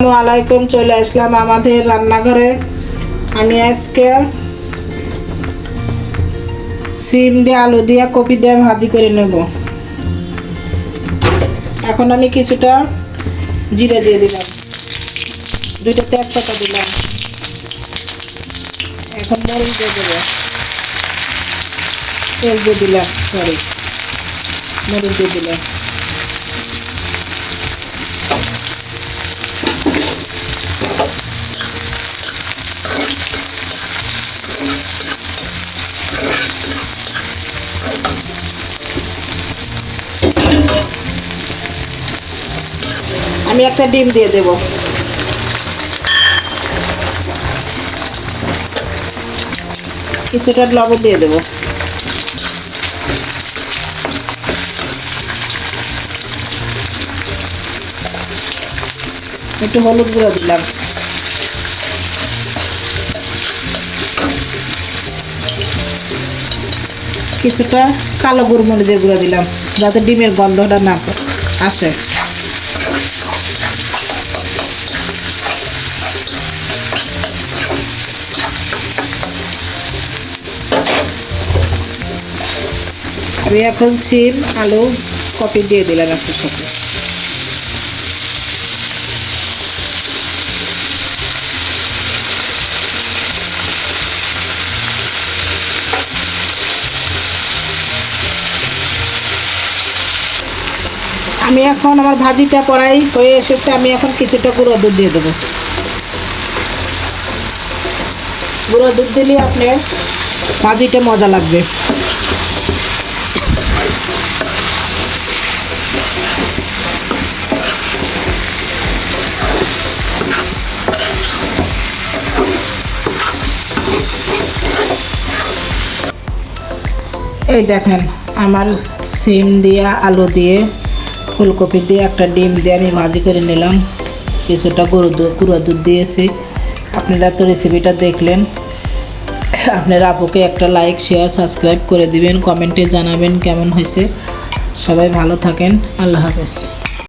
আলাইকুম, চলে আসলাম আমাদের রান্নাঘরে। আমি আজকে সিম দিয়ে আলু দিয়ে কপি দিয়ে ভাজি করে নেব। এখন আমি কিছুটা জিরে দিয়ে দিলাম। দুইটা তেজপাতা দিলাম। এখন মরিচ দিয়ে দেবো। তেল দিয়ে দিলাম সরি মরিচ দিয়ে দিলাম। আমি একটা ডিম দিয়ে দেব। কিছুটা লবণ দিয়ে দেব। একটু হলুদ গুঁড়ো দিলাম। কিছুটা কালো গোলমরিচের গুঁড়ো দিলাম, যাতে ডিমের গন্ধটা না আসে। আমি এখন সিম, আলু, কপি দিয়ে দিলাম একটু সাথে আমি এখন আমার ভাজিটা পড়াই হয়ে এসেছে, আমি এখন কিছুটা গুঁড়ো দুধ দিয়ে দেবো। গুঁড়ো দুধ দিলে আপনার ভাজিটা মজা লাগবে। এই দেখেন, আমার সিম দিয়ে, আলু দিয়ে, ফুলকপি দিয়ে একটা ডিম দিয়ে আমি ভাজি করে নিলাম। কিছুটা গরু দুধ গুঁড়ো দুধ দিয়েছি। আপনারা তো রেসিপিটা দেখলেন। আপনারা আপুকে একটা লাইক শেয়ার সাবস্ক্রাইব করে দিবেন কমেন্টে জানাবেন কেমন হয়েছে। সবাই ভালো থাকেন। আল্লাহ হাফেজ।